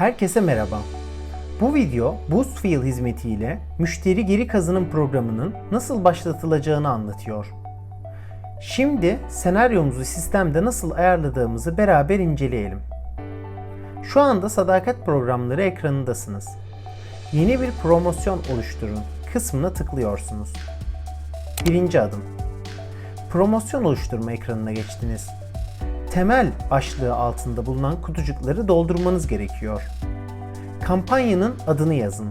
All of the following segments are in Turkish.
Herkese merhaba. Bu video BoostFeel hizmetiyle müşteri geri kazanım programının nasıl başlatılacağını anlatıyor. Şimdi senaryomuzu sistemde nasıl ayarladığımızı beraber inceleyelim. Şu anda sadakat programları ekranındasınız. Yeni bir promosyon oluşturun kısmına tıklıyorsunuz. Birinci adım. Promosyon oluşturma ekranına geçtiniz. Temel başlığı altında bulunan kutucukları doldurmanız gerekiyor. Kampanyanın adını yazın.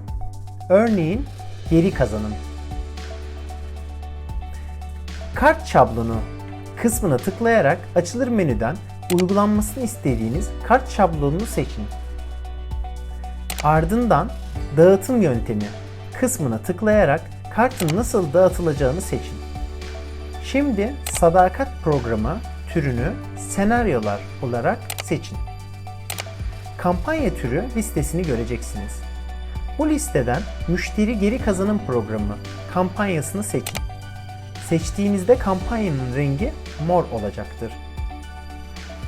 Örneğin geri kazanım. Kart şablonu kısmına tıklayarak açılır menüden uygulanmasını istediğiniz kart şablonunu seçin. Ardından dağıtım yöntemi kısmına tıklayarak kartın nasıl dağıtılacağını seçin. Şimdi sadakat programı türünü senaryolar olarak seçin. Kampanya türü listesini göreceksiniz. Bu listeden müşteri geri kazanım programı kampanyasını seçin. Seçtiğinizde kampanyanın rengi mor olacaktır.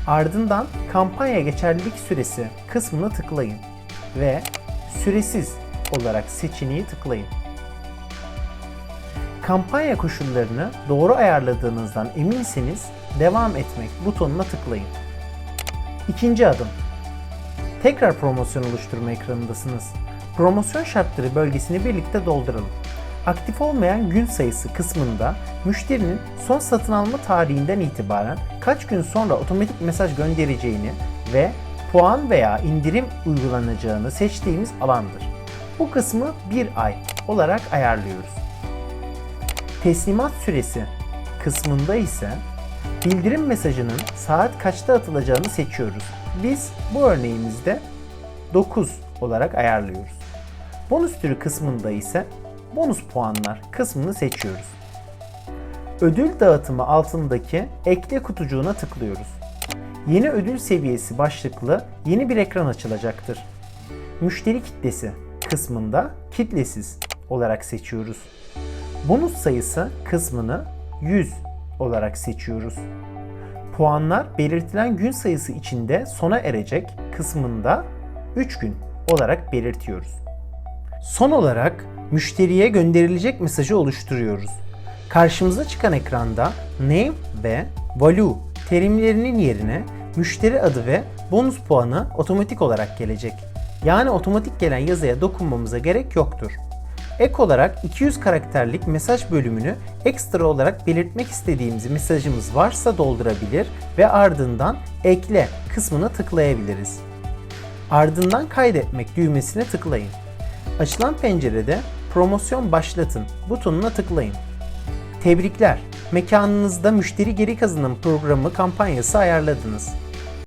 Ardından kampanya geçerlilik süresi kısmına tıklayın ve süresiz olarak seçeneği tıklayın. Kampanya koşullarını doğru ayarladığınızdan eminseniz devam etmek butonuna tıklayın. İkinci adım. Tekrar promosyon oluşturma ekranındasınız. Promosyon şartları bölgesini birlikte dolduralım. Aktif olmayan gün sayısı kısmında müşterinin son satın alma tarihinden itibaren kaç gün sonra otomatik mesaj göndereceğini ve puan veya indirim uygulanacağını seçtiğimiz alandır. Bu kısmı bir ay olarak ayarlıyoruz. Teslimat süresi kısmında ise bildirim mesajının saat kaçta atılacağını seçiyoruz. Biz bu örneğimizde 9 olarak ayarlıyoruz. Bonus türü kısmında ise bonus puanlar kısmını seçiyoruz. Ödül dağıtımı altındaki ekle kutucuğuna tıklıyoruz. Yeni ödül seviyesi başlıklı yeni bir ekran açılacaktır. Müşteri kitlesi kısmında kitlesiz olarak seçiyoruz. Bonus sayısı kısmını 100 olarak seçiyoruz. Puanlar belirtilen gün sayısı içinde sona erecek kısmında 3 gün olarak belirtiyoruz. Son olarak müşteriye gönderilecek mesajı oluşturuyoruz. Karşımıza çıkan ekranda name ve value terimlerinin yerine müşteri adı ve bonus puanı otomatik olarak gelecek. Yani otomatik gelen yazıya dokunmamıza gerek yoktur. Ek olarak 200 karakterlik mesaj bölümünü ekstra olarak belirtmek istediğimiz mesajımız varsa doldurabilir ve ardından ekle kısmına tıklayabiliriz. Ardından kaydetmek düğmesine tıklayın. Açılan pencerede promosyon başlatın butonuna tıklayın. Tebrikler! Mekanınızda müşteri geri kazanım programı kampanyası ayarladınız.